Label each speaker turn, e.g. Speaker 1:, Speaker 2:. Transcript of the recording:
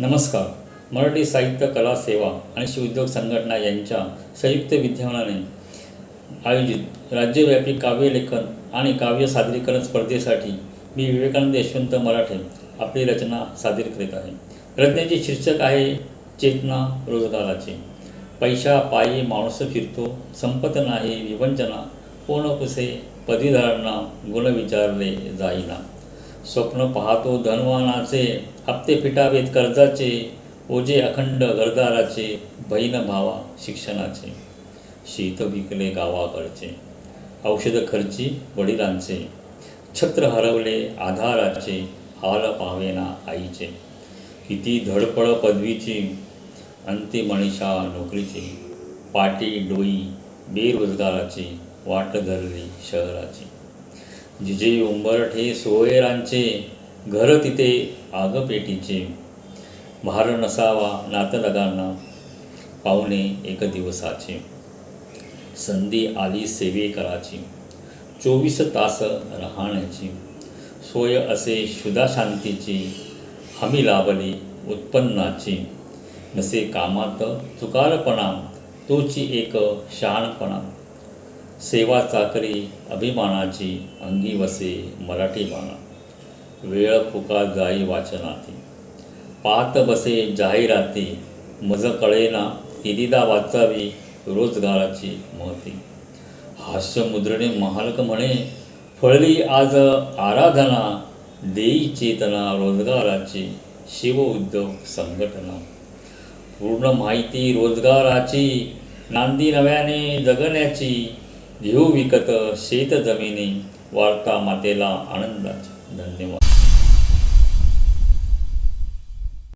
Speaker 1: नमस्कार. मराठी साहित्य कला सेवा आणि शिवउद्योग संघटना यांच्या संयुक्त विद्यमानाने आयोजित राज्यव्यापी काव्यलेखन आणि काव्य सादरीकरण स्पर्धेसाठी मी विवेकानंद यशवंत मराठे आपली रचना सादर करीत आहे. रचनेचे शीर्षक आहे चेतना रोजगाराचे. पैशा पायी माणूस फिरतो संपत नाही विवंचना कोण पुसे पदवीधरांना गुण विचारले जाईना. स्वप्न पाहतो धनवानाचे हप्ते फिटावेत कर्जाचे ओझे अखंड घरदाराचे बहीण भावा शिक्षणाचे शीत विकले गावाकडचे औषध खर्ची वडिलांचे छत्र हरवले आधाराचे हाल पावेना आईचे किती धडपड पदवीची अंतिमनिशा नोकरीची पाटी डोई बेरोजगाराची वाट धरली शहराची. जिजे उंबरठे सोयरांचे घर तिथे आगपेटीचे. भार नसावा नातलगांना पाहुणे एक दिवसाचे. संधी आली सेवे कराची चोवीस तास राहण्याची. सोय असे शुदा शांतीची हमी लाभली उत्पन्नाची. नसे कामात चुकारपणा तोची एक शहाणपणा. सेवा चाकरी अभिमानाची अंगी वसे मराठी बाणा. वेळ फुका जाई वाचनाती. पात बसे जाहिराती. मज कळेना कितीदा वाचावी रोजगाराची महती. हास्य मुद्रणे महालक म्हणे फळली आज आराधना देई चेतना रोजगाराची शिव उद्योग संघटना. पूर्ण माहिती रोजगाराची नांदी नव्याने जगण्याची घेऊ विकत शेत जमिनी वार्ता मातेला आनंदाचा धन्यवाद.